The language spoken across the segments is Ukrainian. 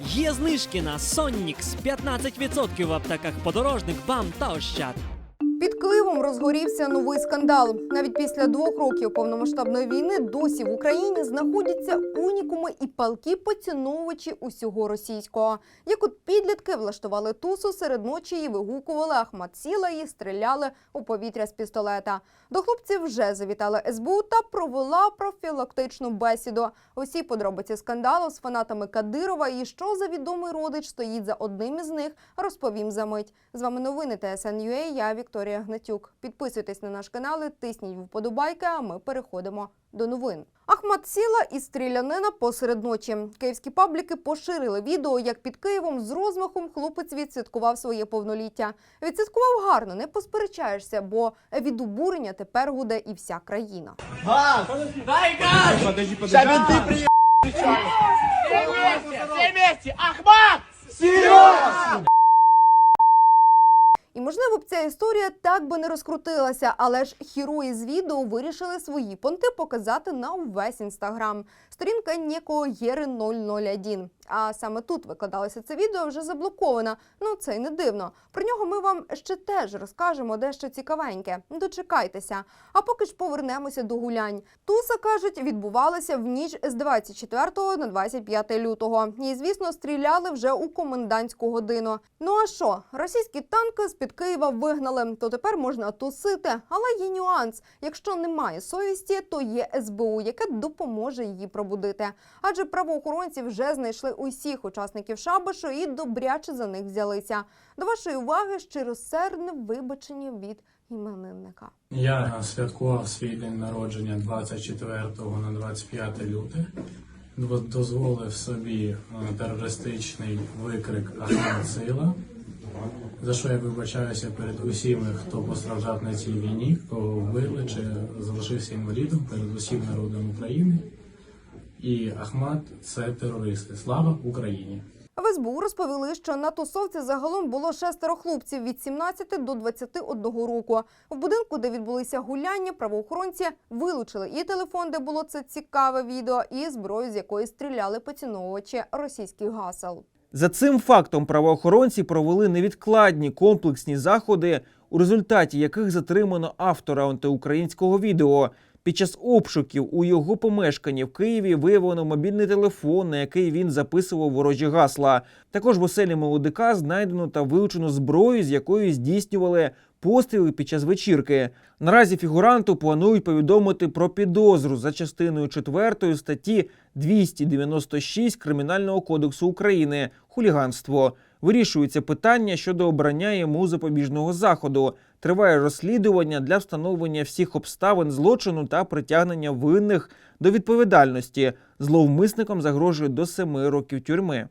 Є знижки на Соннікс 15% в аптеках подорожник, бам та ощад. Києвом розгорівся новий скандал. Навіть після двох років повномасштабної війни досі в Україні знаходяться унікуми і палки поціновувачі усього російського. Як от підлітки влаштували тусу серед ночі і вигукували Ахмат Сіла і стріляли у повітря з пістолета. До хлопців вже завітали СБУ та провела профілактичну бесіду. Усі подробиці скандалу з фанатами Кадирова і що за відомий родич стоїть за одним із них, розповім за мить. З вами новини ТСН.UA, я Вікторія Гнатюк. Підписуйтесь на наш канал, і тисніть вподобайки, а ми переходимо до новин. Ахмат сіла і стрілянина посеред ночі. Київські пабліки поширили відео, як під Києвом з розмахом хлопець відсвяткував своє повноліття. Відсвяткував гарно, не посперечаєшся, бо від обурення тепер гуде і вся країна. Сейчас менты приедут. Все вместе, все вместе! Ахмат! І можливо б ця історія так би не розкрутилася, але ж герої з відео вирішили свої понти показати на увесь інстаграм. Сторінка некого Єри 001. А саме тут викладалося це відео вже заблоковано. Ну це й не дивно. Про нього ми вам ще теж розкажемо дещо цікавеньке. Дочекайтеся. А поки ж повернемося до гулянь. Туса кажуть, відбувалася в ніч з 24 на 25 лютого. І звісно, стріляли вже у комендантську годину. Ну а що, російські танки з під Києва вигнали, то тепер можна тусити. Але є нюанс: якщо немає совісті, то є СБУ, яке допоможе її пробудити. Адже правоохоронці вже знайшли усіх учасників шабашу і добряче за них взялися. До вашої уваги щиросердне вибачення від іменинника. Я святкував свій день народження 24 на 25 люте. Дво- Дозволив собі е, терористичний викрик Ахмед Сила, за що я вибачаюся перед усіми, хто постраждав на цій війні, кого вбили чи залишився інвалідом перед усім народом України. І Ахмад це терористи. Слава Україні! В СБУ розповіли, що на тусовці загалом було шестеро хлопців від 17 до 21 року. В будинку, де відбулися гуляння, правоохоронці вилучили і телефон, де було це цікаве відео, і зброю, з якої стріляли поціновувачі російських гасел. За цим фактом правоохоронці провели невідкладні комплексні заходи, у результаті яких затримано автора антиукраїнського відео. Під час обшуків у його помешканні в Києві виявлено мобільний телефон, на який він записував ворожі гасла. Також в оселі молодика знайдено та вилучено зброю, з якою здійснювали постріли під час вечірки. Наразі фігуранту планують повідомити про підозру за частиною 4 статті 296 Кримінального кодексу України хуліганство. Вирішується питання щодо обрання йому запобіжного заходу. Триває розслідування для встановлення всіх обставин злочину та притягнення винних до відповідальності. Зловмисникам загрожує до семи років тюрми.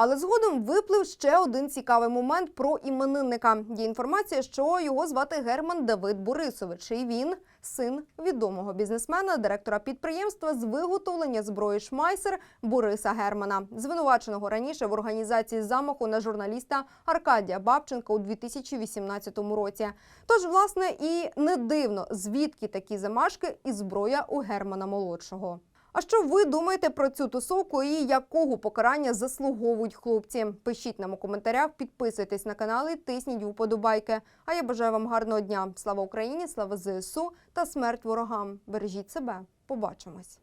Але згодом виплив ще один цікавий момент про іменинника. Є інформація, що його звати Герман Давид Борисович. І він син відомого бізнесмена, директора підприємства з виготовлення зброї Шмайсер Бориса Германа, звинуваченого раніше в організації замаху на журналіста Аркадія Бабченка у 2018 році. Тож, власне, і не дивно, звідки такі замашки і зброя у Германа молодшого. А що ви думаєте про цю тусовку і якого покарання заслуговують хлопці? Пишіть нам у коментарях, підписуйтесь на канал і тисніть вподобайки. А я бажаю вам гарного дня. Слава Україні, слава ЗСУ та смерть ворогам. Бережіть себе. Побачимось.